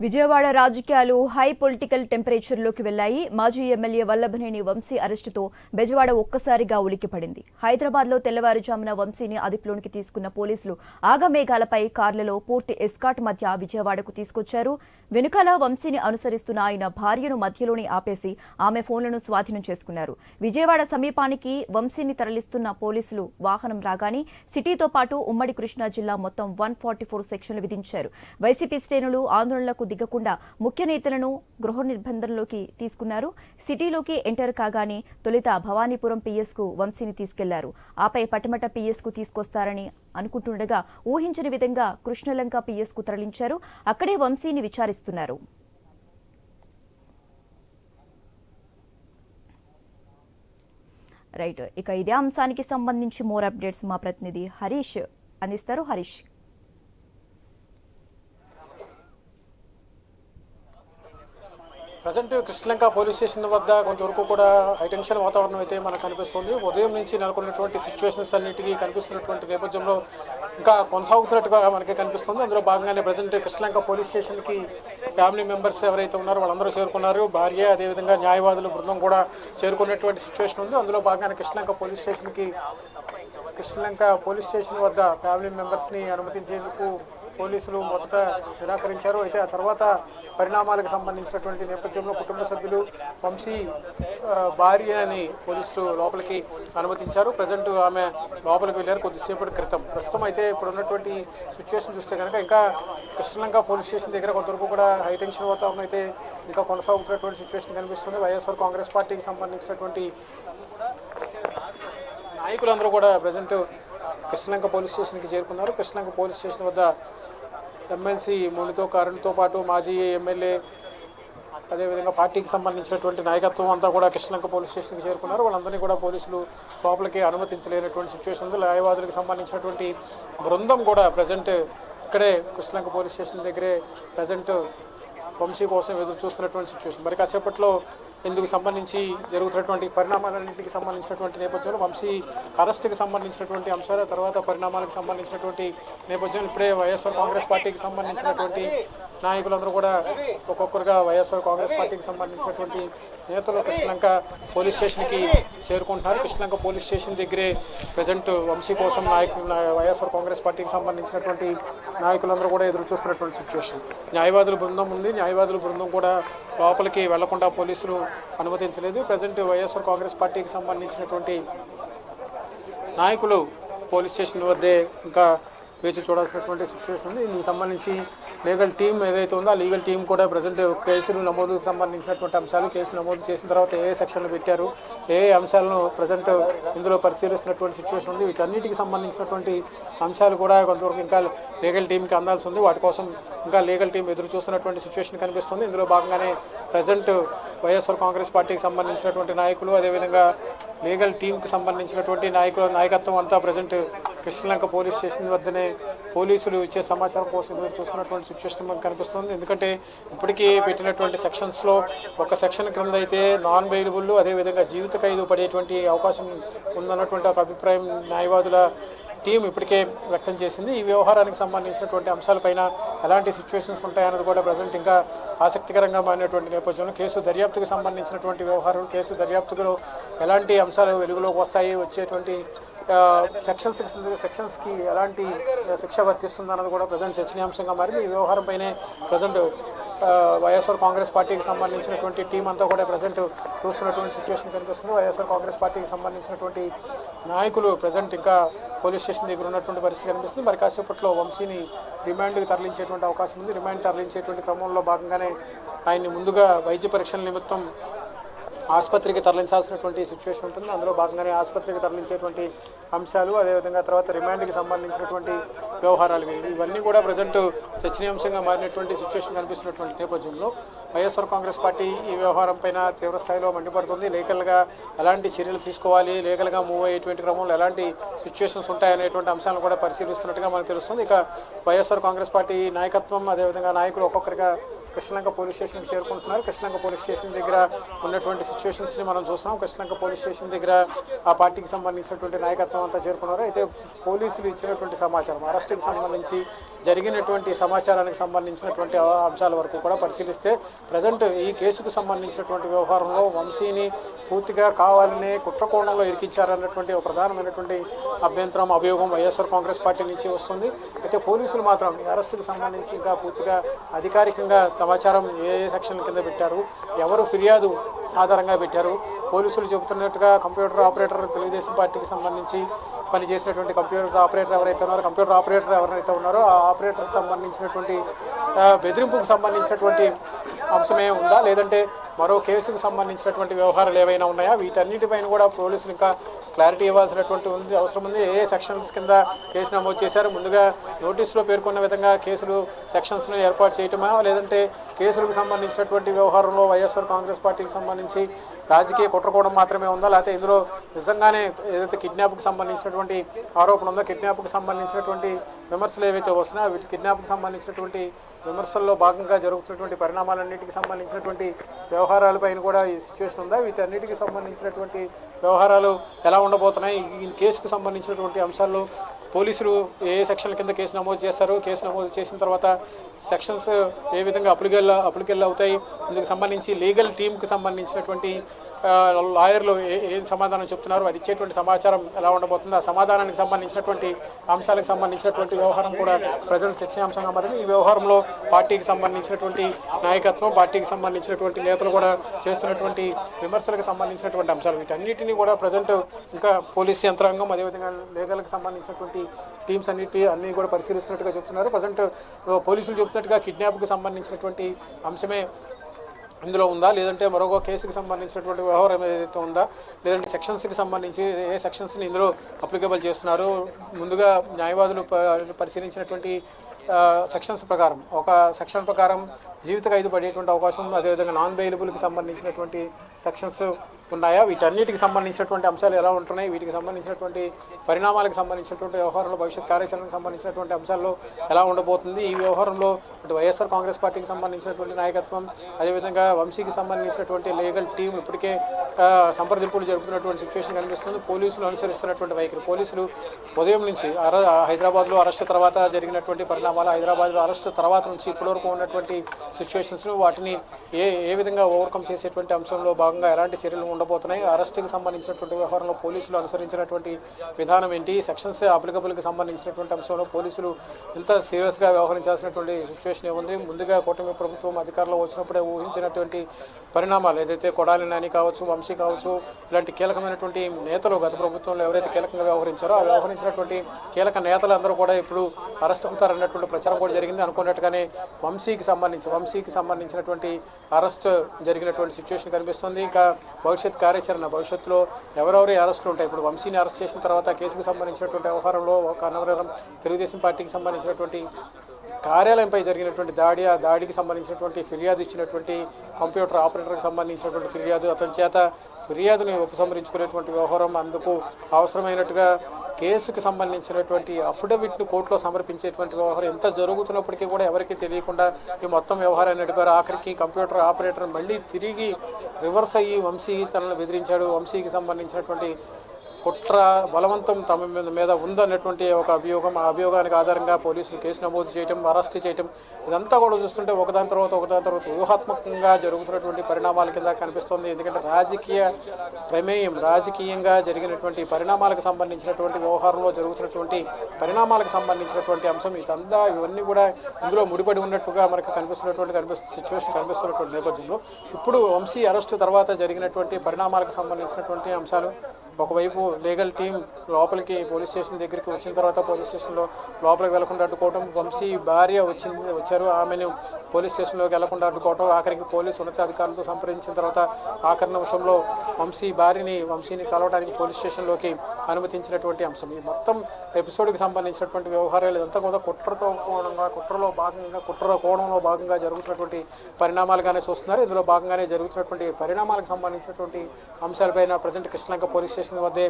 విజయవాడ రాజకీయాలు high political టెంపరేచర్లోకి వెళ్ళాయి మాజీ ఎమ్మెల్యే వల్లభనేని వంశీ అరెస్టుతో బెజవాడ ఒక్కసారిగా ఉలిక్కిపడింది హైదరాబాద్లో తెల్లవారుజామున వంశీని అదుపులోనికి తీసుకున్న పోలీసులు ఆగమేఘాలపై కార్లలో పూర్తి ఎస్కాట్ మధ్య విజయవాడకు తీసుకొచ్చారు. వెనుకాల వంశీని అనుసరిస్తున్న ఆయన భార్యను మధ్యలోనే ఆపేసి ఆమె ఫోన్లను స్వాధీనం చేసుకున్నారు. విజయవాడ సమీపానికి వంశీని తరలిస్తున్న పోలీసులు వాహనం రాగానే సిటీతో పాటు ఉమ్మడి కృష్ణా జిల్లా మొత్తం వన్ ఫార్టీ ఫోర్ సెక్షన్లు విధించారు. వైసీపీ శ్రేణులు ఆందోళనలకు దిగకుండా ముఖ్య నేతలను గృహ నిర్బంధంలోకి తీసుకున్నారు. సిటీలోకి ఎంటర్ కాగానే తొలుత భవానీపురం పిఎస్కు వంశీని తీసుకెళ్ళారు. ఆపై పటమట పిఎస్కు తీసుకొస్తారని అనుకుంటుండగా ఊహించని విధంగా కృష్ణలంక పిఎస్కు తరలించారు. అక్కడే వంశీని విచారిస్తున్నారు. రైట్ ఇక ఇదే అంశానికి సంబంధించి మోర్ అప్డేట్స్ మా ప్రతినిధి హరీష్ అందిస్తారు. Harish. Present Krishnalanka police station వద్ద కొంతవరకు కూడా హైటెన్షన్ వాతావరణం అయితే మనకు కనిపిస్తుంది. ఉదయం నుంచి నెలకొన్నటువంటి సిచ్యువేషన్స్ అన్నిటికీ కనిపిస్తున్నటువంటి నేపథ్యంలో ఇంకా కొనసాగుతున్నట్టుగా మనకి కనిపిస్తుంది. అందులో భాగంగానే ప్రజెంట్ కృష్ణలంక పోలీస్ స్టేషన్కి ఫ్యామిలీ మెంబర్స్ ఎవరైతే ఉన్నారో వాళ్ళందరూ చేరుకున్నారు. భార్య అదేవిధంగా న్యాయవాదుల బృందం కూడా చేరుకున్నటువంటి సిచ్యువేషన్ ఉంది. అందులో భాగంగానే కృష్ణలంక పోలీస్ స్టేషన్కి కృష్ణలంక పోలీస్ స్టేషన్ వద్ద ఫ్యామిలీ మెంబర్స్ని అనుమతించేందుకు పోలీసులు మొదట నిరాకరించారు. అయితే ఆ తర్వాత పరిణామాలకు సంబంధించినటువంటి నేపథ్యంలో కుటుంబ సభ్యులు వంశీ భార్య భార్యని పోలీసులు లోపలికి అనుమతించారు. ప్రజెంట్ ఆమె లోపలికి వెళ్ళారు కొద్దిసేపటి క్రితం. ప్రస్తుతం అయితే ఇప్పుడు ఉన్నటువంటి సిచ్యువేషన్ చూస్తే కనుక ఇంకా కృష్ణలంక పోలీస్ స్టేషన్ దగ్గర కొంతవరకు కూడా హైటెన్షన్ వాతావరణం అయితే ఇంకా కొనసాగుతున్నటువంటి సిచ్యువేషన్ కనిపిస్తుంది. వైఎస్ఆర్ కాంగ్రెస్ పార్టీకి సంబంధించినటువంటి నాయకులందరూ కూడా ప్రజెంట్ కృష్ణలంక పోలీస్ స్టేషన్కి చేరుకున్నారు. కృష్ణలంక పోలీస్ స్టేషన్ వద్ద ఎమ్మెల్సీ మునితో కరుణ్తో పాటు మాజీ ఎమ్మెల్యే అదేవిధంగా పార్టీకి సంబంధించినటువంటి నాయకత్వం అంతా కూడా కృష్ణంక పోలీస్ స్టేషన్కి చేరుకున్నారు. వాళ్ళందరినీ కూడా పోలీసులు లోపలికి అనుమతించలేనటువంటి సిచ్యువేషన్ ఉంది. న్యాయవాదులకు సంబంధించినటువంటి బృందం కూడా ప్రజెంట్ ఇక్కడే కృష్ణంక పోలీస్ స్టేషన్ దగ్గరే ప్రజెంట్ వంశీ కోసం ఎదురు చూస్తున్నటువంటి సిచ్యువేషన్ మరి కాసేపట్లో ఇందుకు సంబంధించి జరుగుతున్నటువంటి పరిణామాలన్నింటికి సంబంధించినటువంటి నేపథ్యంలో వంశీ అరెస్ట్కి సంబంధించినటువంటి అంశాలు తర్వాత పరిణామాలకు సంబంధించినటువంటి నేపథ్యం ఇప్పుడే వైఎస్ఆర్ కాంగ్రెస్ పార్టీకి సంబంధించినటువంటి నాయకులందరూ కూడా ఒక్కొక్కరుగా వైఎస్ఆర్ కాంగ్రెస్ పార్టీకి సంబంధించినటువంటి నేతలు కృష్ణలంక పోలీస్ స్టేషన్కి చేరుకుంటున్నారు. కృష్ణలంక పోలీస్ స్టేషన్ దగ్గరే ప్రజెంట్ వంశీ కోసం నాయకులు వైఎస్ఆర్ కాంగ్రెస్ పార్టీకి సంబంధించినటువంటి నాయకులందరూ కూడా ఎదురు చూస్తున్నటువంటి సిచ్యువేషన్. న్యాయవాదుల బృందం ఉంది. న్యాయవాదుల బృందం కూడా లోపలికి వెళ్ళకుండా పోలీసులు అనుమతించలేదు. ప్రజెంట్ వైఎస్ఆర్ కాంగ్రెస్ పార్టీకి సంబంధించినటువంటి నాయకులు పోలీస్ స్టేషన్ వద్దే ఇంకా వేచి చూడాల్సినటువంటి సిచ్యువేషన్ ఉంది. దీనికి సంబంధించి లీగల్ టీం ఏదైతే ఉందో ఆ లీగల్ టీం కూడా ప్రజెంట్ కేసులు నమోదుకు సంబంధించినటువంటి అంశాలు కేసు నమోదు చేసిన తర్వాత ఏ ఏ సెక్షన్లు పెట్టారు ఏ అంశాలను ప్రజెంట్ ఇందులో పరిశీలిస్తున్నటువంటి సిచ్యువేషన్ ఉంది. వీటన్నిటికి సంబంధించినటువంటి అంశాలు కూడా కొంతవరకు ఇంకా లీగల్ టీంకి అందాల్సి ఉంది. వాటి కోసం ఇంకా లీగల్ టీం ఎదురు చూస్తున్నటువంటి సిచ్యువేషన్ కనిపిస్తుంది. ఇందులో భాగంగానే ప్రజెంట్ వైఎస్ఆర్ కాంగ్రెస్ పార్టీకి సంబంధించినటువంటి నాయకులు అదేవిధంగా లీగల్ టీంకి సంబంధించినటువంటి నాయకుల నాయకత్వం అంతా ప్రజెంట్ కృష్ణలంక పోలీస్ స్టేషన్ వద్దనే పోలీసులు ఇచ్చే సమాచారం కోసం ఎదురు చూస్తున్నటువంటి సిచ్యువేషన్ మనకు కనిపిస్తుంది. ఎందుకంటే ఇప్పటికీ పెట్టినటువంటి సెక్షన్స్లో ఒక సెక్షన్ క్రింద అయితే నాన్ బెయిలబుల్ అదేవిధంగా జీవిత ఖైదు పడేటువంటి అవకాశం ఉందన్నటువంటి ఒక అభిప్రాయం న్యాయవాదుల టీం ఇప్పటికే వ్యక్తం చేసింది. ఈ వ్యవహారానికి సంబంధించినటువంటి అంశాలపైన ఎలాంటి సిచ్యువేషన్స్ ఉంటాయన్నది కూడా ప్రజెంట్ ఇంకా ఆసక్తికరంగా మారినటువంటి నేపథ్యంలో కేసు దర్యాప్తుకు సంబంధించినటువంటి వ్యవహారం కేసు దర్యాప్తులో ఎలాంటి అంశాలు వెలుగులోకి వస్తాయి వచ్చేటువంటి సెక్షన్స్ సెక్షన్స్కి ఎలాంటి శిక్ష వర్తిస్తుంది అన్నది కూడా ప్రజెంట్ చర్చనీయాంశంగా మారింది. ఈ వ్యవహారంపైనే ప్రజెంట్ వైఎస్ఆర్ కాంగ్రెస్ పార్టీకి సంబంధించినటువంటి టీం అంతా కూడా ప్రజెంట్ చూస్తున్నటువంటి సిచ్యువేషన్ కనిపిస్తుంది. వైఎస్ఆర్ కాంగ్రెస్ పార్టీకి సంబంధించినటువంటి నాయకులు ప్రజెంట్ ఇంకా పోలీస్ స్టేషన్ దగ్గర ఉన్నటువంటి పరిస్థితి కనిపిస్తుంది. మరి కాసేపట్లో వంశీని రిమాండ్కి తరలించేటువంటి అవకాశం ఉంది. రిమాండ్ తరలించేటువంటి క్రమంలో భాగంగానే ఆయన్ని ముందుగా వైద్య పరీక్షల నిమిత్తం ఆసుపత్రికి తరలించాల్సినటువంటి సిచ్యువేషన్ ఉంటుంది. అందులో భాగంగానే ఆసుపత్రికి తరలించేటువంటి అంశాలు అదేవిధంగా తర్వాత రిమాండ్కి సంబంధించినటువంటి వ్యవహారాలు ఇవన్నీ కూడా ప్రజెంట్ చర్చనీయాంశంగా మారినటువంటి సిచ్యువేషన్ కనిపిస్తున్నటువంటి నేపథ్యంలో వైఎస్ఆర్ కాంగ్రెస్ పార్టీ ఈ వ్యవహారం పైన తీవ్ర స్థాయిలో మండిపడుతుంది. లీగల్గా ఎలాంటి చర్యలు తీసుకోవాలి లీగల్గా మూవ్ అయ్యేటువంటి క్రమంలో ఎలాంటి సిచ్యువేషన్స్ ఉంటాయనేటువంటి అంశాలను కూడా పరిశీలిస్తున్నట్టుగా మనకు తెలుస్తుంది. ఇక వైఎస్ఆర్ కాంగ్రెస్ పార్టీ నాయకత్వం అదేవిధంగా నాయకులు ఒక్కొక్కరిగా కృష్ణలంక పోలీస్ స్టేషన్కి చేరుకుంటున్నారు. కృష్ణలంక పోలీస్ స్టేషన్ దగ్గర ఉన్నటువంటి సిచ్యువేషన్స్ని మనం చూస్తున్నాం. కృష్ణలంక పోలీస్ స్టేషన్ దగ్గర ఆ పార్టీకి సంబంధించినటువంటి నాయకత్వం అంతా చేరుకున్నారు. అయితే పోలీసులు ఇచ్చినటువంటి సమాచారం అరెస్టుకి సంబంధించి జరిగినటువంటి సమాచారానికి సంబంధించినటువంటి అంశాల వరకు కూడా పరిశీలిస్తే ప్రజెంట్ ఈ కేసుకు సంబంధించినటువంటి వ్యవహారంలో వంశీని పూర్తిగా కావాలనే కుట్రకోణంలో ఇరికించారన్నటువంటి ఒక ప్రధానమైనటువంటి అభ్యంతరం అభియోగం వైఎస్ఆర్ కాంగ్రెస్ పార్టీ నుంచి వస్తుంది. అయితే పోలీసులు మాత్రం ఈ అరెస్టుకు సంబంధించి ఇంకా పూర్తిగా అధికారికంగా సమాచారం ఏ ఏ సెక్షన్ కింద పెట్టారు ఎవరు ఫిర్యాదు ఆధారంగా పెట్టారు పోలీసులు చెబుతున్నట్టుగా కంప్యూటర్ ఆపరేటర్ తెలుగుదేశం పార్టీకి సంబంధించి పనిచేసినటువంటి కంప్యూటర్ ఆపరేటర్ ఎవరైతే ఉన్నారో కంప్యూటర్ ఆపరేటర్ ఎవరైతే ఉన్నారో ఆ ఆపరేటర్కి సంబంధించినటువంటి బెదిరింపుకు సంబంధించినటువంటి అంశమే ఉందా? లేదంటే మరో కేసుకు సంబంధించినటువంటి వ్యవహారాలు ఏవైనా ఉన్నాయా? వీటన్నిటిపైన కూడా పోలీసులు ఇంకా క్లారిటీ ఇవ్వాల్సినటువంటి ఉంది అవసరం ఉంది. ఏ సెక్షన్స్ కింద కేసు నమోదు చేశారు? ముందుగా నోటీసులో పేర్కొన్న విధంగా కేసులు సెక్షన్స్ను ఏర్పాటు చేయటమా? లేదంటే కేసులకు సంబంధించినటువంటి వ్యవహారంలో వైఎస్ఆర్ కాంగ్రెస్ పార్టీకి సంబంధించి రాజకీయ కుట్రకోవడం మాత్రమే ఉందా? లేకపోతే ఇందులో నిజంగానే ఏదైతే కిడ్నాప్కి సంబంధించినటువంటి ఆరోపణ ఉందో కిడ్నాప్కి సంబంధించినటువంటి విమర్శలు ఏవైతే వస్తున్నాయో వీటి కిడ్నాప్కి సంబంధించినటువంటి విమర్శల్లో భాగంగా జరుగుతున్నటువంటి పరిణామాలన్నిటికి సంబంధించినటువంటి వ్యవహారాలపైన కూడా ఈ సిచ్యువేషన్ ఉందా? వీటన్నిటికీ సంబంధించినటువంటి వ్యవహారాలు ఎలా ఉండబోతున్నాయి? ఈ కేసుకు సంబంధించినటువంటి అంశాల్లో పోలీసులు ఏ సెక్షన్ల కింద కేసు నమోదు చేస్తారు? కేసు నమోదు చేసిన తర్వాత సెక్షన్స్ ఏ విధంగా అప్లికెల్ అప్లికెల్ అవుతాయి? ఇందుకు సంబంధించి లీగల్ టీంకి సంబంధించినటువంటి లాయర్లు ఏ ఏం సమాధానం చెప్తున్నారు? వారు ఇచ్చేటువంటి సమాచారం ఎలా ఉండబోతుంది? ఆ సమాధానానికి సంబంధించినటువంటి అంశాలకు సంబంధించినటువంటి వ్యవహారం కూడా ప్రజలు చర్చనీయాంశంగా మారింది. ఈ వ్యవహారంలో పార్టీకి సంబంధించినటువంటి నాయకత్వం పార్టీకి సంబంధించినటువంటి నేతలు కూడా చేస్తున్నటువంటి విమర్శలకు సంబంధించినటువంటి అంశాలు. వీటన్నిటిని కూడా ప్రజెంట్ ఇంకా పోలీస్ యంత్రాంగం అదేవిధంగా లేఖలకు సంబంధించినటువంటి టీమ్స్ అన్నిటి అన్ని కూడా పరిశీలిస్తున్నట్టుగా చెప్తున్నారు. ప్రజెంట్ పోలీసులు చెప్తున్నట్టుగా కిడ్నాప్కి సంబంధించినటువంటి అంశమే ఇందులో ఉందా? లేదంటే మరొక కేసుకి సంబంధించినటువంటి వ్యవహారం ఏదైతే ఉందా? లేదంటే సెక్షన్స్కి సంబంధించి ఏ సెక్షన్స్ని ఇందులో అప్లికబుల్ చేస్తున్నారు? ముందుగా న్యాయవాదులు పరిశీలించినటువంటి సెక్షన్స్ ప్రకారం ఒక సెక్షన్ ప్రకారం జీవిత ఖైదు పడేటువంటి అవకాశం ఉంది. అదేవిధంగా నాన్ బెయిలబుల్కి సంబంధించినటువంటి సెక్షన్స్ ఉన్నాయా? వీటన్నిటికి సంబంధించినటువంటి అంశాలు ఎలా ఉంటున్నాయి? వీటికి సంబంధించినటువంటి పరిణామాలకు సంబంధించినటువంటి వ్యవహారంలో భవిష్యత్ కార్యాచరణకు సంబంధించినటువంటి అంశాల్లో ఎలా ఉండబోతుంది? ఈ వ్యవహారంలో అటు వైఎస్ఆర్ కాంగ్రెస్ పార్టీకి సంబంధించినటువంటి నాయకత్వం అదేవిధంగా వంశీకి సంబంధించినటువంటి లీగల్ టీం ఇప్పటికే సంప్రదింపులు జరుపుతున్నటువంటి సిచ్యువేషన్ కనిపిస్తుంది. పోలీసులు అనుసరిస్తున్నటువంటి వైఖరి. పోలీసులు ఉదయం నుంచి అర హైదరాబాద్లో అరెస్ట్ తర్వాత జరిగినటువంటి పరిణామాలు హైదరాబాద్లో అరెస్ట్ తర్వాత నుంచి ఇప్పటివరకు ఉన్నటువంటి సిచ్యువేషన్స్లో వాటిని ఏ ఏ విధంగా ఓవర్కమ్ చేసేటువంటి అంశంలో భాగంగా ఎలాంటి చర్యలు ఉండబోతున్నాయి? అరెస్ట్కి సంబంధించినటువంటి వ్యవహారంలో పోలీసులు అనుసరించినటువంటి విధానం ఏంటి? సెక్షన్స్ అప్లికబుల్కి సంబంధించినటువంటి అంశంలో పోలీసులు ఎంత సీరియస్గా వ్యవహరించాల్సినటువంటి సిచ్యువేషన్ ఏముంది? ముందుగా కూటమి ప్రభుత్వం అధికారంలో వచ్చినప్పుడే ఊహించినటువంటి పరిణామాలు ఏదైతే కొడాలి నాని కావచ్చు వంశీ కావచ్చు ఇలాంటి కీలకమైనటువంటి నేతలు గత ప్రభుత్వంలో ఎవరైతే కీలకంగా వ్యవహరించారో ఆ వ్యవహరించినటువంటి కీలక నేతలందరూ కూడా ఇప్పుడు అరెస్ట్ అవుతారన్నటువంటి ప్రచారం కూడా జరిగింది. అనుకున్నట్టుగానే వంశీకి సంబంధించి వంశీకి సంబంధించినటువంటి అరెస్ట్ జరిగినటువంటి సిచ్యువేషన్ కనిపిస్తుంది. ఇంకా భవిష్యత్ కార్యాచరణ భవిష్యత్తులో ఎవరెవరి అరెస్టులు ఉంటాయి? ఇప్పుడు వంశీని అరెస్ట్ చేసిన తర్వాత కేసుకు సంబంధించినటువంటి వ్యవహారంలో ఒక అనవరం తెలుగుదేశం పార్టీకి సంబంధించినటువంటి కార్యాలయంపై జరిగినటువంటి దాడి ఆ దాడికి సంబంధించినటువంటి ఫిర్యాదు ఇచ్చినటువంటి కంప్యూటర్ ఆపరేటర్కి సంబంధించినటువంటి ఫిర్యాదు. అతని చేత ఫిర్యాదుని ఉపసంహరించుకునేటువంటి వ్యవహారం అందుకు అవసరమైనట్టుగా కేసుకు సంబంధించినటువంటి అఫిడవిట్ను కోర్టులో సమర్పించేటువంటి వ్యవహారం ఎంత జరుగుతున్నప్పటికీ కూడా ఎవరికీ తెలియకుండా ఈ మొత్తం వ్యవహారాన్ని నడిపారు. ఆఖరికి కంప్యూటర్ ఆపరేటర్ మళ్ళీ తిరిగి రివర్స్ అయ్యి వంశీ తనను బెదిరించాడు. వంశీకి సంబంధించినటువంటి కుట్ర బలవంతం తమ మీద మీద ఉందన్నటువంటి ఒక అభియోగం ఆ అభియోగానికి ఆధారంగా పోలీసులు కేసు నమోదు చేయటం అరెస్ట్ చేయటం ఇదంతా కూడా చూస్తుంటే ఒకదాని తర్వాత ఒకదాని తర్వాత వ్యూహాత్మకంగా జరుగుతున్నటువంటి పరిణామాల కింద కనిపిస్తుంది. ఎందుకంటే రాజకీయ ప్రమేయం రాజకీయంగా జరిగినటువంటి పరిణామాలకు సంబంధించినటువంటి వ్యవహారంలో జరుగుతున్నటువంటి పరిణామాలకు సంబంధించినటువంటి అంశం ఇదంతా ఇవన్నీ కూడా ఇందులో ముడిపడి ఉన్నట్టుగా మనకు కనిపిస్తున్నటువంటి కనిపిస్తు సిచ్యువేషన్ కనిపిస్తున్నటువంటి నేపథ్యంలో ఇప్పుడు వంశీ అరెస్టు తర్వాత జరిగినటువంటి పరిణామాలకు సంబంధించినటువంటి అంశాలు ఒకవైపు లీగల్ టీం లోపలికి పోలీస్ స్టేషన్ దగ్గరికి వచ్చిన తర్వాత పోలీస్ స్టేషన్లో లోపలికి వెళ్ళకుండా అడ్డుకోవడం వంశీ భార్య వచ్చింది వచ్చారు. ఆమెను పోలీస్ స్టేషన్లోకి వెళ్ళకుండా అడ్డుకోవడం ఆఖరికి పోలీసు ఉన్నతాధికారులతో సంప్రదించిన తర్వాత ఆఖరి నిమిషంలో వంశీ భార్యని వంశీని కలవడానికి పోలీస్ స్టేషన్లోకి అనుమతించినటువంటి అంశం. ఈ మొత్తం ఎపిసోడ్కి సంబంధించినటువంటి వ్యవహారాలు ఇదంతా కూడా కుట్రతో కోణంగా కుట్రలో భాగంగా కుట్ర కోణంలో భాగంగా జరుగుతున్నటువంటి పరిణామాలుగానే చూస్తున్నారు. ఇందులో భాగంగానే జరుగుతున్నటువంటి పరిణామాలకు సంబంధించినటువంటి అంశాలపైన ప్రజెంట్ కృష్ణలంక పోలీస్ స్టేషన్ వద్దే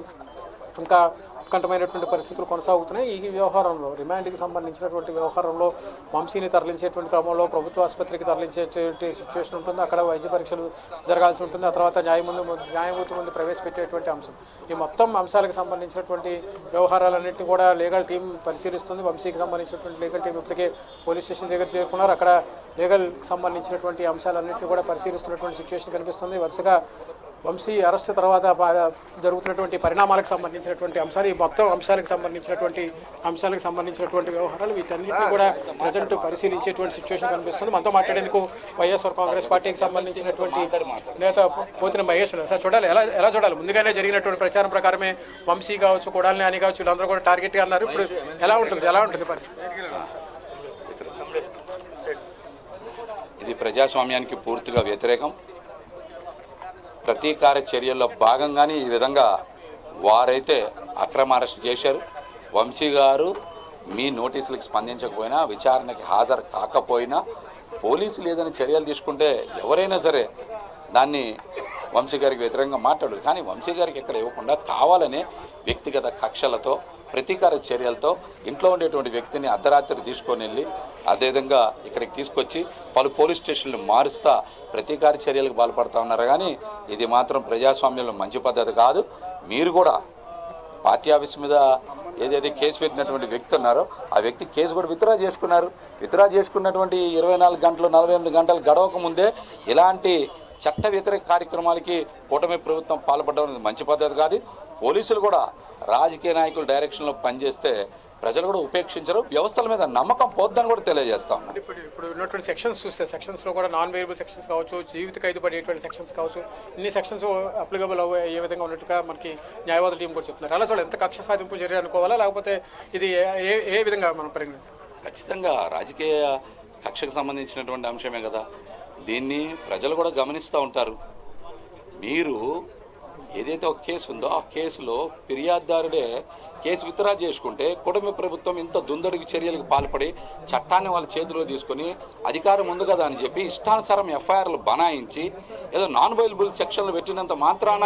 ఇంకా ఉత్కంఠమైనటువంటి పరిస్థితులు కొనసాగుతున్నాయి. ఈ వ్యవహారంలో రిమాండ్కి సంబంధించినటువంటి వ్యవహారంలో వంశీని తరలించేటువంటి క్రమంలో ప్రభుత్వ ఆసుపత్రికి తరలించేటువంటి సిచ్యువేషన్ ఉంటుంది. అక్కడ వైద్య పరీక్షలు జరగాల్సి ఉంటుంది. ఆ తర్వాత న్యాయముందు న్యాయమూర్తి ముందు ప్రవేశపెట్టేటువంటి అంశం. ఈ మొత్తం అంశాలకు సంబంధించినటువంటి వ్యవహారాలన్నింటినీ కూడా లీగల్ టీం పరిశీలిస్తుంది. వంశీకి సంబంధించినటువంటి లీగల్ టీం ఇప్పటికే పోలీస్ స్టేషన్ దగ్గర చేరుకున్నారు. అక్కడ లీగల్ సంబంధించినటువంటి అంశాలన్నింటినీ కూడా పరిశీలిస్తున్నటువంటి సిచ్యువేషన్ కనిపిస్తుంది. వరుసగా వంశీ అరెస్ట్ తర్వాత జరుగుతున్నటువంటి పరిణామాలకు సంబంధించినటువంటి అంశాలు ఈ మొత్తం అంశాలకు సంబంధించినటువంటి అంశాలకు సంబంధించినటువంటి వ్యవహారాలు వీటన్నిటిని కూడా ప్రజెంట్ పరిశీలించేటువంటి సిచ్యువేషన్ కనిపిస్తుంది. మనతో మాట్లాడేందుకు వైఎస్ఆర్ కాంగ్రెస్ పార్టీకి సంబంధించినటువంటి నేత పోతిన మహేష్ సార్ చూడాలి ఎలా ఎలా చూడాలి? ముందుగానే జరిగినటువంటి ప్రచారం ప్రకారమే వంశీ కావచ్చు కొడాలని అని కావచ్చు వీళ్ళందరూ కూడా టార్గెట్గా అన్నారు. ఇప్పుడు ఎలా ఉంటుంది? ఎలా ఉంటుంది ఇది ప్రజాస్వామ్యానికి పూర్తిగా వ్యతిరేకం. ప్రతీకార చర్యల్లో భాగంగానే ఈ విధంగా వారైతే అక్రమ అరెస్ట్ చేశారు. వంశీ గారు మీ నోటీసులకు స్పందించకపోయినా విచారణకి హాజరు కాకపోయినా పోలీసులు ఏదైనా చర్యలు తీసుకుంటే ఎవరైనా సరే దాన్ని వంశీ గారికి వ్యతిరేకంగా మాట్లాడరు. కానీ వంశీ గారికి ఇక్కడ ఇవ్వకుండా కావాలనే వ్యక్తిగత కక్షలతో ప్రతీకార చర్యలతో ఇంట్లో ఉండేటువంటి వ్యక్తిని అర్ధరాత్రి తీసుకొని వెళ్ళి అదేవిధంగా ఇక్కడికి తీసుకొచ్చి పలు పోలీస్ స్టేషన్లు మారుస్తా ప్రతీకార చర్యలకు పాల్పడతా ఉన్నారు. కానీ ఇది మాత్రం ప్రజాస్వామ్యంలో మంచి పద్ధతి కాదు. మీరు కూడా పార్టీ ఆఫీస్ మీద ఏదైతే కేసు పెట్టినటువంటి వ్యక్తి ఉన్నారో ఆ వ్యక్తి కేసు కూడా విత్డ్రా చేసుకున్నారు. విత్డ్రా చేసుకున్నటువంటి ఇరవై నాలుగు గంటలు నలభై ఎనిమిది గంటలు గడవక ముందే ఇలాంటి చట్ట వ్యతిరేక కార్యక్రమాలకి కూటమి ప్రభుత్వం పాల్పడడం మంచి పద్ధతి కాదు. పోలీసులు కూడా రాజకీయ నాయకుల డైరెక్షన్లో పనిచేస్తే ప్రజలు కూడా ఉపేక్షించరు. వ్యవస్థల మీద నమ్మకం పోద్దని కూడా తెలియజేస్తా ఇప్పుడు ఇప్పుడు ఉన్నటువంటి సెక్షన్స్ చూస్తే సెక్షన్స్లో కూడా నాన్ వేరియబుల్ సెక్షన్స్ కావచ్చు జీవిత ఖైదు పడేటువంటి సెక్షన్స్ కావచ్చు ఇన్ని సెక్షన్స్ అప్లికబుల్ అయ్యే విధంగా ఉన్నట్టుగా మనకి న్యాయవాద టీం కూడా చెప్తున్నారు. అలా చూడాలి ఎంత కక్ష సాధింపు చర్య అనుకోవాలా? లేకపోతే ఇది ఏ- ఏ ఏ విధంగా మనం పరిగణించాలి? ఖచ్చితంగా రాజకీయ కక్షకు సంబంధించినటువంటి అంశమే కదా. దీన్ని ప్రజలు కూడా గమనిస్తూ ఉంటారు. మీరు ఏదైతే ఒక కేసు ఉందో ఆ కేసులో ఫిర్యాదుదారుడే కేసు విత్డ్రా చేసుకుంటే కుటుంబ ప్రభుత్వం ఇంత దుందడుగు చర్యలకు పాల్పడి చట్టాన్ని వాళ్ళ చేతిలో తీసుకొని అధికారం ఉంది కదా అని చెప్పి ఇష్టానుసారం ఎఫ్ఐఆర్లు బనాయించి ఏదో నాన్ బైలబుల్ సెక్షన్లు పెట్టినంత మాత్రాన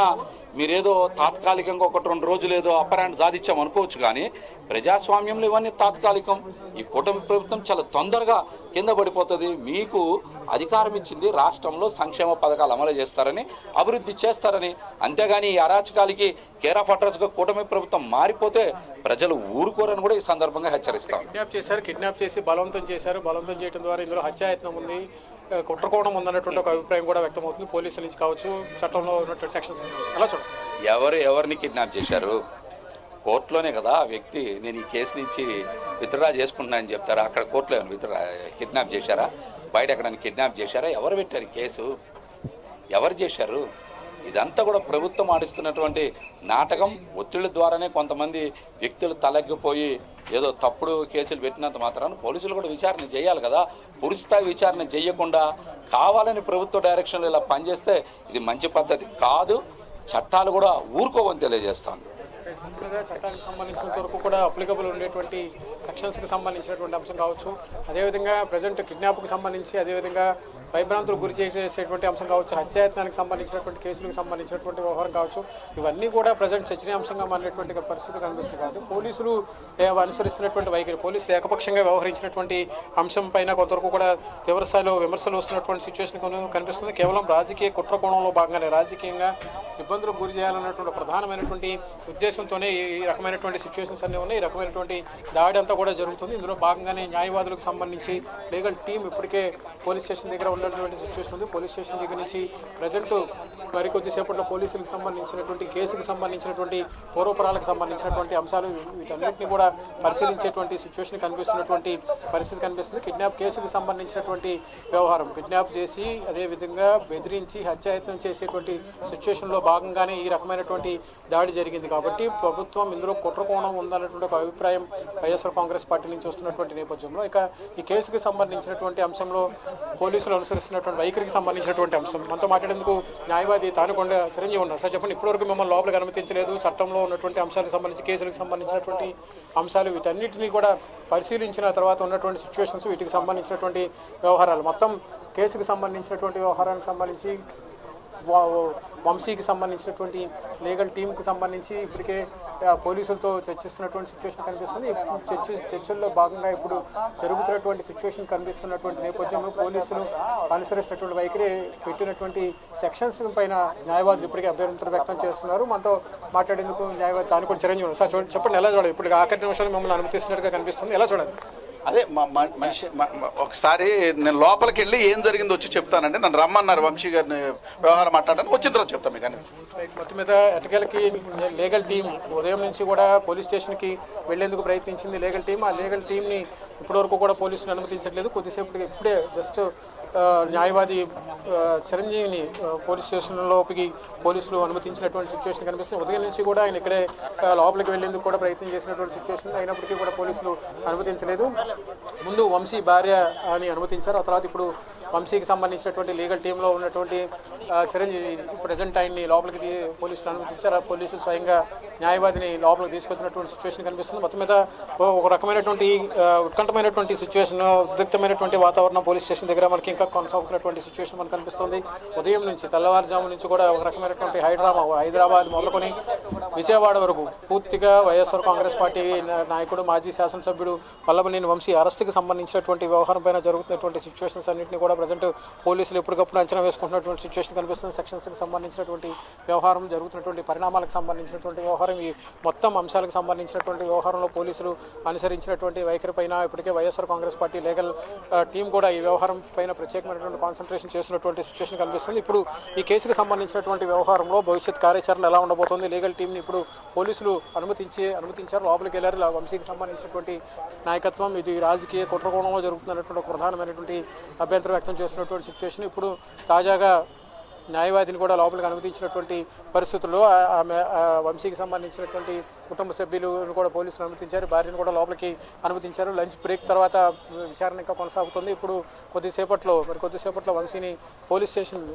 మీరేదో తాత్కాలికంగా ఒకటి రెండు రోజులు ఏదో అపరాండ్ సాధించాం అనుకోవచ్చు కానీ ప్రజాస్వామ్యంలో ఇవన్నీ తాత్కాలికం. ఈ కూటమి ప్రభుత్వం చాలా తొందరగా కింద పడిపోతుంది. మీకు అధికారం ఇచ్చింది రాష్ట్రంలో సంక్షేమ పథకాలు అమలు చేస్తారని అభివృద్ధి చేస్తారని. అంతేగాని ఈ అరాచకాలకి కేర్ ఆఫ్ అడ్రస్గా కూటమి ప్రభుత్వం మారిపోతే ప్రజలు ఊరుకోరని కూడా ఈ సందర్భంగా హెచ్చరిస్తాం. కిడ్నాప్ చేశారు కిడ్నాప్ చేసి బలవంతం చేశారు. బలవంతం చేయడం ద్వారా ఇందులో హత్యాయత్నం ఉంది. కుట్రకోణం ఉందన్నటువంటి ఒక అభిప్రాయం కూడా వ్యక్తమవుతుంది. పోలీసుల నుంచి కావచ్చు చట్టంలో ఉన్నటువంటి సెక్షన్స్ చూడండి. ఎవరు ఎవరిని కిడ్నాప్ చేశారు? కోర్టులోనే కదా ఆ వ్యక్తి నేను ఈ కేసు నుంచి విత్డ్రా చేసుకుంటున్నానని చెప్తారా? అక్కడ కోర్టులో ఏమైనా విత్డ్రా కిడ్నాప్ చేశారా? బయట ఎక్కడ కిడ్నాప్ చేశారా? ఎవరు పెట్టారు కేసు? ఎవరు చేశారు? ఇదంతా కూడా ప్రభుత్వం ఆడిస్తున్నటువంటి నాటకం. ఒత్తిళ్ళ ద్వారానే కొంతమంది వ్యక్తులు తలగ్గిపోయి ఏదో తప్పుడు కేసులు పెట్టినంత మాత్రాన పోలీసులు కూడా విచారణ చేయాలి కదా. పూర్తి విచారణ చేయకుండా కావాలని ప్రభుత్వ డైరెక్షన్లో ఇలా పనిచేస్తే ఇది మంచి పద్ధతి కాదు. చట్టాలు కూడా ఊరుకోవని తెలియజేస్తాను. ముందుగా చట్టానికి సంబంధించినంత వరకు కూడా అప్లికబుల్ ఉండేటువంటి సెక్షన్స్కి సంబంధించినటువంటి అంశం కావచ్చు. అదేవిధంగా ప్రజెంట్ కిడ్నాప్కి సంబంధించి అదేవిధంగా భయభ్రాంతులు గురి చేసేటువంటి అంశం కావచ్చు హత్యాయత్నానికి సంబంధించినటువంటి కేసులకు సంబంధించినటువంటి వ్యవహారం కావచ్చు ఇవన్నీ కూడా ప్రజెంట్ చర్చనీయాంశంగా మారినటువంటి పరిస్థితి కనిపిస్తుంది. కాదు పోలీసులు అనుసరిస్తున్నటువంటి వైఖరి పోలీసులు ఏకపక్షంగా వ్యవహరించినటువంటి అంశం పైన కొంతవరకు కూడా తీవ్రస్థాయిలో విమర్శలు వస్తున్నటువంటి సిచ్యువేషన్ కనిపిస్తుంది. కేవలం రాజకీయ కుట్ర కోణంలో భాగంగానే రాజకీయంగా ఇబ్బందులకు గురి చేయాలన్నటువంటి ప్రధానమైనటువంటి ఉద్దేశంతోనే ఈ రకమైనటువంటి సిచ్యువేషన్స్ అన్నీ ఉన్నాయి. ఈ రకమైనటువంటి దాడి అంతా కూడా జరుగుతుంది. ఇందులో భాగంగానే న్యాయవాదులకు సంబంధించి లీగల్ టీం ఇప్పటికే పోలీస్ స్టేషన్ దగ్గర ఉన్నటువంటి సిచ్యువేషన్ ఉంది. పోలీస్ స్టేషన్ దగ్గర నుంచి ప్రజెంట్ మరికొద్దిసేపట్లో పోలీసులకు సంబంధించినటువంటి కేసుకు సంబంధించినటువంటి పూర్వపరాలకు సంబంధించినటువంటి అంశాలు వీటన్నిటిని కూడా పరిశీలించేటువంటి సిచ్యువేషన్ కనిపిస్తున్నటువంటి పరిస్థితి కనిపిస్తుంది. కిడ్నాప్ కేసుకు సంబంధించినటువంటి వ్యవహారం. కిడ్నాప్ చేసి అదేవిధంగా బెదిరించి హత్యాయత్నం చేసేటువంటి సిచ్యువేషన్లో భాగంగానే ఈ రకమైనటువంటి దాడి జరిగింది. కాబట్టి ప్రభుత్వం ఇందులో కుట్రకోణం ఉందన్నటువంటి ఒక అభిప్రాయం వైఎస్ఆర్ కాంగ్రెస్ పార్టీ నుంచి వస్తున్నటువంటి నేపథ్యంలో. ఇక ఈ కేసుకు సంబంధించినటువంటి అంశంలో పోలీసులు అనుసరిస్తున్నటువంటి వైఖరికి సంబంధించినటువంటి అంశం. మనతో మాట్లాడేందుకు న్యాయవాది తానుకొండ చిరంజీవి ఉన్నారు. సార్ చెప్పండి ఇప్పటివరకు మిమ్మల్ని లోపలికి అనుమతించలేదు. చట్టంలో ఉన్నటువంటి అంశాలకు సంబంధించి కేసులకు సంబంధించినటువంటి అంశాలు వీటన్నిటినీ కూడా పరిశీలించిన తర్వాత ఉన్నటువంటి సిచ్యువేషన్స్ వీటికి సంబంధించినటువంటి వ్యవహారాలు. మొత్తం కేసుకు సంబంధించినటువంటి వ్యవహారానికి సంబంధించి వంశీకి సంబంధించినటువంటి లీగల్ టీంకి సంబంధించి ఇప్పటికే పోలీసులతో చర్చిస్తున్నటువంటి సిచ్యువేషన్ కనిపిస్తుంది. చర్చ చర్చల్లో భాగంగా ఇప్పుడు జరుగుతున్నటువంటి సిచ్యువేషన్ కనిపిస్తున్నటువంటి నేపథ్యంలో పోలీసులు అనుసరిస్తున్నటువంటి వైఖరి పెట్టినటువంటి సెక్షన్స్ పైన న్యాయవాదులు ఇప్పటికే అభ్యర్థులు వ్యక్తం చేస్తున్నారు. మనతో మాట్లాడేందుకు న్యాయవాది దాని కూడా చిరంజీవి సార్ చూడండి చెప్పండి ఎలా చూడాలి? ఇప్పుడు ఆఖరి నిమిషాలు మిమ్మల్ని అనుమతిస్తున్నట్టుగా కనిపిస్తుంది. ఎలా చూడాలి? అదే మ- మ- మనిషి ఒకసారి నేను లోపలికి వెళ్ళి ఏం జరిగిందో వచ్చి చెప్తానండి. నన్ను రమ్మన్నారు వంశీ గారిని వ్యవహారం మాట్లాడడానికి. వచ్చిన తర్వాత చెప్తాను మీకు మొత్తం మీద ఎటకేలకి లీగల్ టీం ఉదయం నుంచి కూడా పోలీస్ స్టేషన్కి వెళ్ళేందుకు ప్రయత్నించింది లీగల్ టీం ఆ లీగల్ టీంని ఇప్పటివరకు కూడా పోలీసులు అనుమతించట్లేదు. కొద్దిసేపటికి ఇప్పుడే జస్ట్ న్యాయవాది చిరంజీవిని పోలీస్ పోలీస్ స్టేషన్లోకి పోలీసులు అనుమతించినటువంటి సిచ్యువేషన్ కనిపిస్తుంది. ఉదయం నుంచి కూడా ఆయన ఇక్కడే లోపలికి వెళ్ళేందుకు కూడా ప్రయత్నం చేసినటువంటి సిచ్యువేషన్ అయినప్పటికీ కూడా పోలీసులు అనుమతించలేదు. ముందు వంశీ భార్య అని అనుమతించారు. ఆ తర్వాత ఇప్పుడు వంశీకి సంబంధించినటువంటి లీగల్ టీంలో ఉన్నటువంటి చిరంజీవి ప్రజెంట్ ఆయన్ని లోపలికి పోలీసులు అనుమతించారు ఆ పోలీసులు స్వయంగా న్యాయవాదిని లోపలికి తీసుకొచ్చినటువంటి సిచ్యువేషన్ కనిపిస్తుంది. మొత్తం మీద ఓ- ఒక రకమైనటువంటి ఉత్కంఠమైనటువంటి సిచ్యువేషన్ ఉద్రిక్తమైనటువంటి వాతావరణం పోలీస్ స్టేషన్ దగ్గర మనకి ఇంకా కొనసాగుతున్నటువంటి సిచ్యువేషన్ మనకు కనిపిస్తుంది. ఉదయం నుంచి తెల్లవారుజాము నుంచి కూడా ఒక రకమైనటువంటి హైడ్రామా హైదరాబాద్ మొదలుకొని విజయవాడ వరకు పూర్తిగా వైఎస్ఆర్ కాంగ్రెస్ పార్టీ నాయకుడు మాజీ శాసనసభ్యుడు పల్లవనేని వంశీ అరెస్ట్కి సంబంధించినటువంటి వ్యవహారం పైన జరుగుతున్నటువంటి సిచ్యువేషన్స్ అన్నింటినీ కూడా ప్రజెంట్ పోలీసులు ఎప్పటికప్పుడు అంచనా వేసుకుంటున్నటువంటి సిచ్యువేషన్ కనిపిస్తుంది. సెక్షన్స్కి సంబంధించినటువంటి వ్యవహారం జరుగుతున్నటువంటి పరిణామాలకు సంబంధించినటువంటి వ్యవహారం ఈ మొత్తం అంశాలకు సంబంధించినటువంటి వ్యవహారంలో పోలీసులు అనుసరించినటువంటి వైఖరి పైన ఇప్పటికే YSR Congress party legal team కూడా ఈ వ్యవహారం పైన ప్రత్యేకమైనటువంటి కాన్సన్ట్రేషన్ చేస్తున్నటువంటి సిచ్యువేషన్ కనిపిస్తుంది. ఇప్పుడు ఈ కేసుకు సంబంధించినటువంటి వ్యవహారంలో భవిష్యత్ కార్యాచరణ ఎలా ఉండబోతోంది? లీగల్ టీంని ఇప్పుడు పోలీసులు అనుమతించి అనుమతించారు. లోపలికి వెళ్ళారు. వంశీకి సంబంధించినటువంటి నాయకత్వం ఇది రాజకీయ కుట్రకోణంలో జరుగుతున్నటువంటి ఒక ప్రధానమైనటువంటి అభ్యంతరం వ్యక్తం చేస్తున్నటువంటి సిచ్యువేషన్ ఇప్పుడు తాజాగా న్యాయవాదిని కూడా లోపలికి అనుమతించినటువంటి పరిస్థితుల్లో ఆమె ఆ వంశీకి సంబంధించినటువంటి కుటుంబ సభ్యులను కూడా పోలీసులు అనుమతించారు. భార్యను కూడా లోపలికి అనుమతించారు. లంచ్ బ్రేక్ తర్వాత విచారణ ఇంకా కొనసాగుతుంది. ఇప్పుడు కొద్దిసేపట్లో మరి కొద్దిసేపట్లో వంశీని పోలీస్ స్టేషన్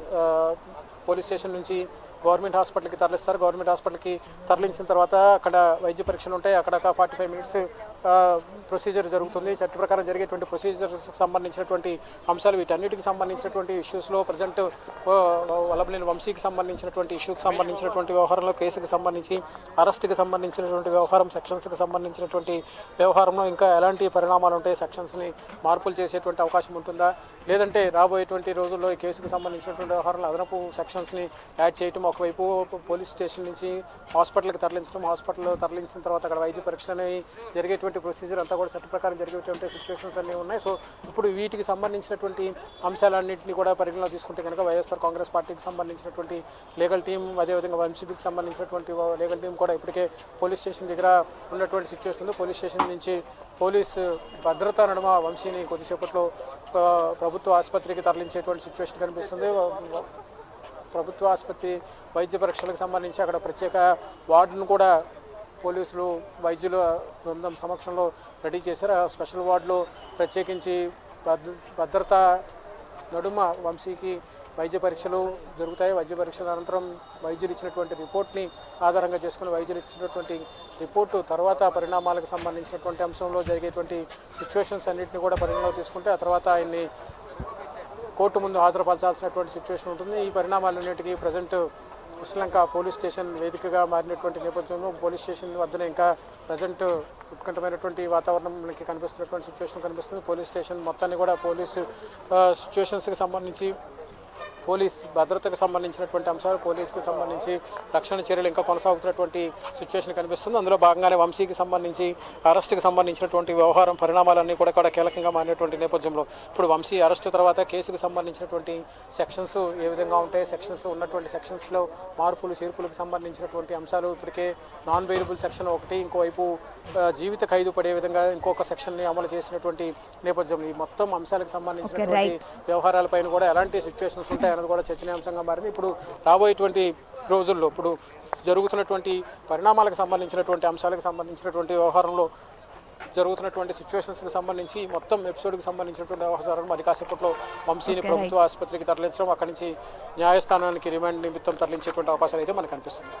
పోలీస్ స్టేషన్ నుంచి గవర్నమెంట్ హాస్పిటల్కి తరలిస్తారు. గవర్నమెంట్ హాస్పిటల్కి తరలించిన తర్వాత అక్కడ వైద్య పరీక్షలు ఉంటాయి. అక్కడ ఫార్టీ ఫైవ్ మినిట్స్ ప్రొసీజర్ జరుగుతుంది. చట్ట ప్రకారం జరిగేటువంటి ప్రొసీజర్స్ సంబంధించినటువంటి అంశాలు వీటన్నిటికి సంబంధించినటువంటి ఇష్యూస్లో ప్రజెంట్ వల్లభనేని వంశీకి సంబంధించినటువంటి ఇష్యూకి సంబంధించినటువంటి వ్యవహారంలో కేసుకి సంబంధించి అరెస్ట్కి సంబంధించినటువంటి వ్యవహారం సెక్షన్స్కి సంబంధించినటువంటి వ్యవహారంలో ఇంకా ఎలాంటి పరిణామాలు ఉంటాయి సెక్షన్స్ని మార్పులు చేసేటువంటి అవకాశం ఉంటుందా? లేదంటే రాబోయేటువంటి రోజుల్లో ఈ కేసుకు సంబంధించినటువంటి వ్యవహారంలో అదనపు సెక్షన్స్ని యాడ్ చేయటం ఒకవైపు పోలీస్ స్టేషన్ నుంచి హాస్పిటల్కి తరలించడం హాస్పిటల్ తరలించిన తర్వాత అక్కడ వైద్య పరీక్షలు అనేవి జరిగేటువంటి ప్రొసీజర్ అంతా కూడా చట్ట ప్రకారం జరిగేటువంటి సిచ్యువేషన్స్ అన్నీ ఉన్నాయి. సో ఇప్పుడు వీటికి సంబంధించినటువంటి అంశాలన్నింటినీ కూడా పరిగణలో తీసుకుంటే కనుక వైఎస్ఆర్ కాంగ్రెస్ పార్టీకి సంబంధించినటువంటి లీగల్ టీం అదేవిధంగా వంశీపీకి సంబంధించినటువంటి లీగల్ టీం కూడా ఇప్పటికే పోలీస్ స్టేషన్ దగ్గర ఉన్నటువంటి సిచ్యువేషన్ ఉంది. పోలీస్ స్టేషన్ నుంచి పోలీస్ భద్రతా నడుమ వంశీని కొద్దిసేపట్లో ప్రభుత్వ ఆసుపత్రికి తరలించేటువంటి సిచ్యువేషన్ కనిపిస్తుంది. ప్రభుత్వ ఆసుపత్రి వైద్య పరీక్షలకు సంబంధించి అక్కడ ప్రత్యేక వార్డును కూడా పోలీసులు వైద్యుల బృందం సమక్షంలో రెడీ చేశారు. ఆ స్పెషల్ వార్డులో ప్రత్యేకించి భద్ర భద్రత నడుమ వంశీకి వైద్య పరీక్షలు జరుగుతాయి. వైద్య పరీక్షల అనంతరం వైద్యులు ఇచ్చినటువంటి రిపోర్ట్ని ఆధారంగా చేసుకుని వైద్యులు ఇచ్చినటువంటి రిపోర్టు తర్వాత పరిణామాలకు సంబంధించినటువంటి అంశంలో జరిగేటువంటి సిచ్యువేషన్స్ అన్నింటినీ కూడా పరిగణలో తీసుకుంటే ఆ తర్వాత ఆయన్ని కోర్టు ముందు హాజరుపరచాల్సినటువంటి సిచ్యువేషన్ ఉంటుంది. ఈ పరిణామాలన్నింటికి ప్రజెంట్ శ్రీలంక పోలీస్ స్టేషన్ వేదికగా మారినటువంటి నేపథ్యంలో పోలీస్ స్టేషన్ వద్దనే ఇంకా ప్రజెంట్ ఉత్కంఠమైనటువంటి వాతావరణం మనకి కనిపిస్తున్నటువంటి సిచ్యువేషన్ కనిపిస్తుంది. పోలీస్ స్టేషన్ మొత్తాన్ని కూడా పోలీసు సిచ్యువేషన్స్కి సంబంధించి పోలీస్ భద్రతకు సంబంధించినటువంటి అంశాలు పోలీసుకి సంబంధించి రక్షణ చర్యలు ఇంకా కొనసాగుతున్నటువంటి సిచ్యువేషన్ కనిపిస్తుంది. అందులో భాగంగానే వంశీకి సంబంధించి అరెస్ట్కి సంబంధించినటువంటి వ్యవహారం పరిణామాలన్నీ కూడా కూడా కీలకంగా మారినటువంటి నేపథ్యంలో. ఇప్పుడు వంశీ అరెస్ట్ తర్వాత కేసుకు సంబంధించినటువంటి సెక్షన్స్ ఏ విధంగా ఉంటాయి సెక్షన్స్ ఉన్నటువంటి సెక్షన్స్లో మార్పులు చేర్పులకు సంబంధించినటువంటి అంశాలు. ఇప్పటికే నాన్ బెయిలబుల్ సెక్షన్ ఒకటి ఇంకోవైపు జీవిత ఖైదు పడే విధంగా ఇంకొక సెక్షన్ని అమలు చేసినటువంటి నేపథ్యంలో ఈ మొత్తం అంశాలకు సంబంధించినటువంటి వ్యవహారాలపైన కూడా ఎలాంటి సిచ్యువేషన్స్ ఉంటాయి అన్నది కూడా చర్చనీయాంశంగా మారింది. ఇప్పుడు రాబోయేటువంటి రోజుల్లో ఇప్పుడు జరుగుతున్నటువంటి పరిణామాలకు సంబంధించినటువంటి అంశాలకు సంబంధించినటువంటి వ్యవహారంలో జరుగుతున్నటువంటి సిచ్యువేషన్స్కి సంబంధించి మొత్తం ఎపిసోడ్కి సంబంధించినటువంటి వ్యవహారాలను మరి కాసేపట్లో వంశీని ప్రభుత్వ ఆసుపత్రికి తరలించడం అక్కడి నుంచి న్యాయస్థానానికి రిమాండ్ నిమిత్తం తరలించేటువంటి అవకాశాలు అయితే మనకు కనిపిస్తుంది